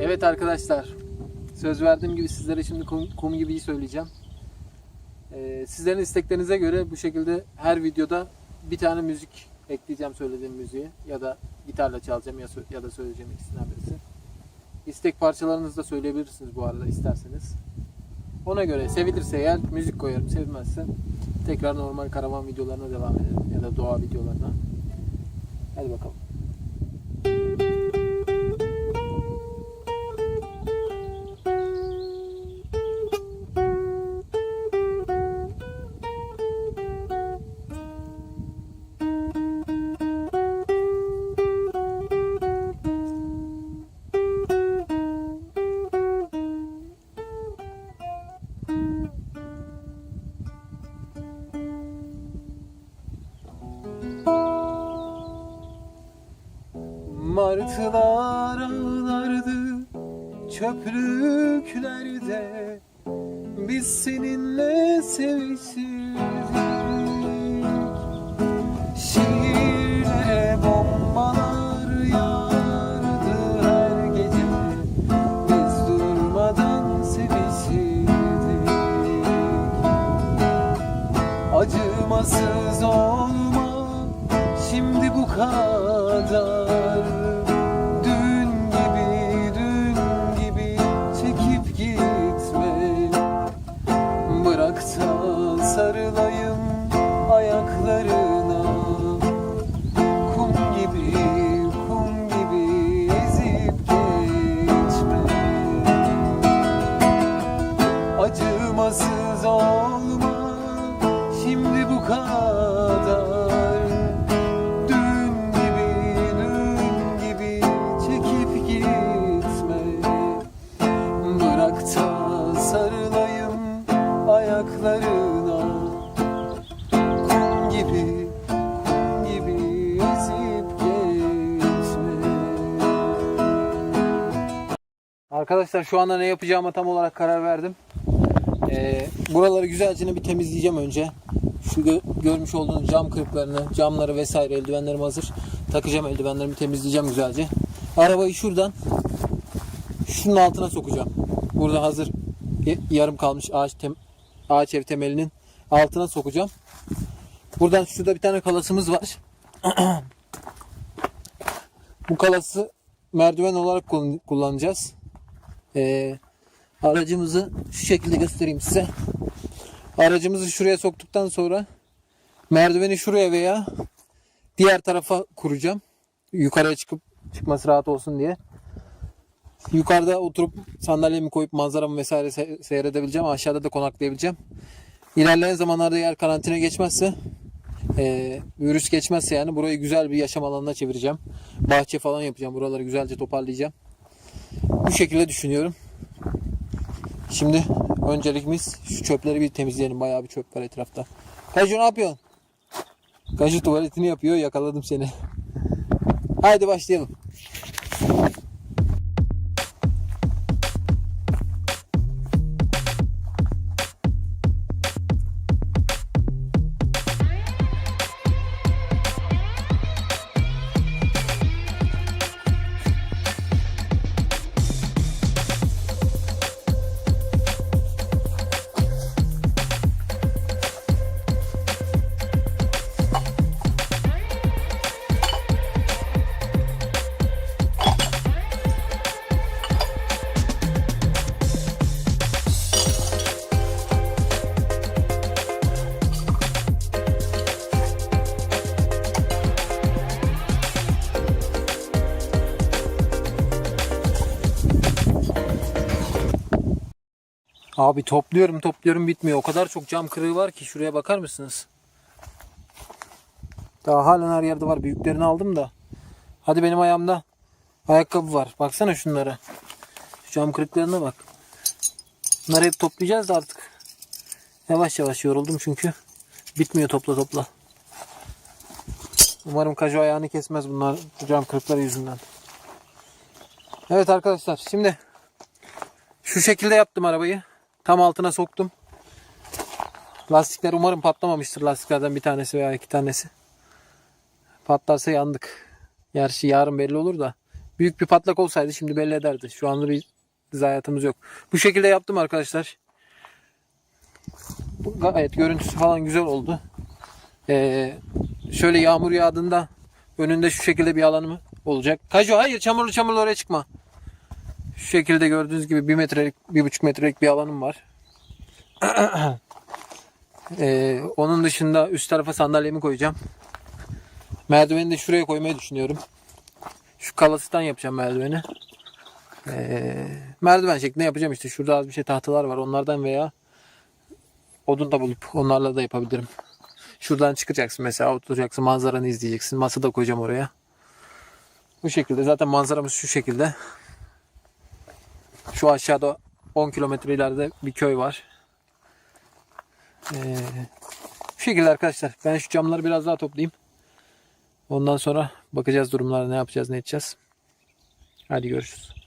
Evet arkadaşlar. Söz verdiğim gibi sizlere şimdi kum, kum gibiyi söyleyeceğim. Ee, sizlerin isteklerinize göre bu şekilde her videoda bir tane müzik ekleyeceğim söylediğim müziği ya da gitarla çalacağım ya, ya da söyleyeceğim ikisinden birisi. İstek parçalarınızı da söyleyebilirsiniz bu arada isterseniz. Ona göre sevilirse eğer müzik koyarım, sevilmezse tekrar normal karavan videolarına devam ederim ya da doğa videolarına. Hadi bakalım. Martılar ağlardı çöplüklerde. Biz seninle sevişirdik Da sarılayım ayaklarına. Kum gibi kum gibi ezip geçme. Acımasız olma şimdi bu kadar Arkadaşlar şu anda ne yapacağıma tam olarak karar verdim. Ee, buraları güzelce bir temizleyeceğim önce. Şu gö- görmüş olduğunuz cam kırıklarını, camları vesaire eldivenlerim hazır. Takacağım eldivenlerimi temizleyeceğim güzelce. Arabayı şuradan şunun altına sokacağım. Burada hazır yarım kalmış ağaç tem ağaç ev temelinin altına sokacağım. Buradan şurada bir tane kalasımız var. Bu kalası merdiven olarak kullan- kullanacağız. Ee, aracımızı şu şekilde göstereyim size. Aracımızı şuraya soktuktan sonra merdiveni şuraya veya diğer tarafa kuracağım. Yukarıya çıkıp çıkması rahat olsun diye. Yukarıda oturup sandalyemi koyup manzaramı vesaire se- seyredebileceğim. Aşağıda da konaklayabileceğim. İlerleyen zamanlarda eğer karantina geçmezse e, virüs geçmezse yani burayı güzel bir yaşam alanına çevireceğim. Bahçe falan yapacağım. Buraları güzelce toparlayacağım. Bu şekilde düşünüyorum. Şimdi öncelikimiz şu çöpleri bir temizleyelim. Bayağı bir çöp var etrafta. Kaju ne yapıyorsun? Kaju tuvaletini yapıyor. Yakaladım seni. Haydi başlayalım. Abi topluyorum topluyorum bitmiyor. O kadar çok cam kırığı var ki şuraya bakar mısınız? Daha halen her yerde var. Büyüklerini aldım da. Hadi benim ayağımda ayakkabı var. Baksana şunlara. Şu cam kırıklarına bak. Bunları hep toplayacağız da artık. Yavaş yavaş yoruldum çünkü. Bitmiyor topla topla. Umarım kaju ayağını kesmez bunlar bu cam kırıkları yüzünden. Evet arkadaşlar şimdi şu şekilde yaptım arabayı. Tam altına soktum. Lastikler umarım patlamamıştır lastiklerden bir tanesi veya iki tanesi. Patlarsa yandık. Gerçi yarın belli olur da Büyük bir patlak olsaydı şimdi belli ederdi. Şu anda bir zayiatımız yok. Bu şekilde yaptım arkadaşlar. Gayet görüntüsü falan güzel oldu. Ee, şöyle yağmur yağdığında önünde şu şekilde bir alanı olacak. Kaju hayır çamurlu çamurlu oraya çıkma. Şu şekilde gördüğünüz gibi bir metrelik, bir buçuk metrelik bir alanım var. Ee, onun dışında üst tarafa sandalyemi koyacağım. Merdiveni de şuraya koymayı düşünüyorum. Şu kalasından yapacağım merdiveni. Ee, merdiven şeklinde yapacağım işte. Şurada az bir şey tahtalar var. Onlardan veya odun da bulup onlarla da yapabilirim. Şuradan çıkacaksın mesela oturacaksın manzaranı izleyeceksin. Masa da koyacağım oraya. Bu şekilde zaten manzaramız şu şekilde. Şu aşağıda 10 kilometre ileride bir köy var. Ee, bu şekilde arkadaşlar. Ben şu camları biraz daha toplayayım. Ondan sonra bakacağız durumlara ne yapacağız ne edeceğiz. Hadi görüşürüz.